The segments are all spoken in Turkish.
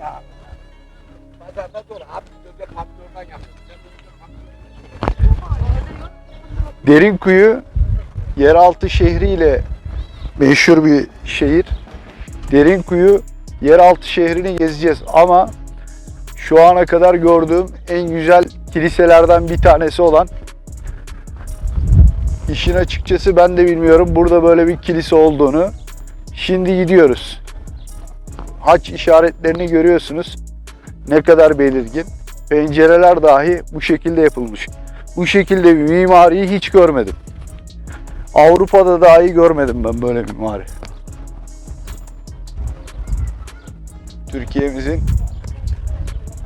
ya. Yapıyor. Derinkuyu yeraltı şehriyle meşhur bir şehir. Derinkuyu yeraltı şehrini gezeceğiz ama şu ana kadar gördüğüm en güzel kiliselerden bir tanesi olan işin açıkçası ben de bilmiyorum burada böyle bir kilise olduğunu. Şimdi gidiyoruz. Haç işaretlerini görüyorsunuz. Ne kadar belirgin. Pencereler dahi bu şekilde yapılmış. Bu şekilde bir mimariyi hiç görmedim. Avrupa'da dahi görmedim ben böyle mimari. Türkiye'mizin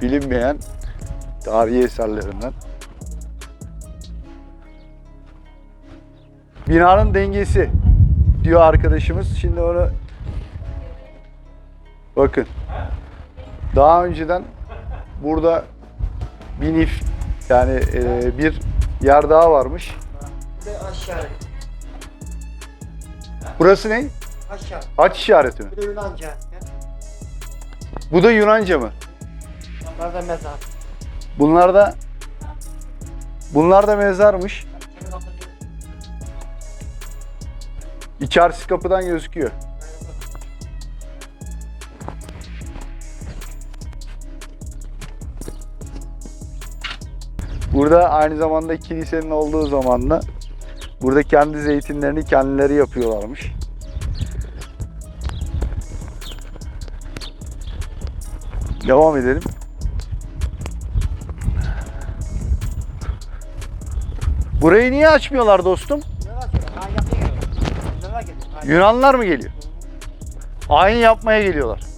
bilinmeyen tarihi eserlerinden. Binanın dengesi diyor arkadaşımız. Şimdi onu bakın. Daha önceden burada bir nif yani e, bir yer daha varmış. Bir de aşağı. Burası ne? Aşağı. Haç işareti mi? Bir de Yunanca. Bu da Yunanca mı? Onlar da mezar. Bunlar da Bunlar da mezarmış. İçerisi kapıdan gözüküyor. Burada aynı zamanda kilisenin olduğu zaman da burada kendi zeytinlerini kendileri yapıyorlarmış. Devam edelim. Burayı niye açmıyorlar dostum? Yunanlılar mı geliyor? Ayin yapmaya geliyorlar.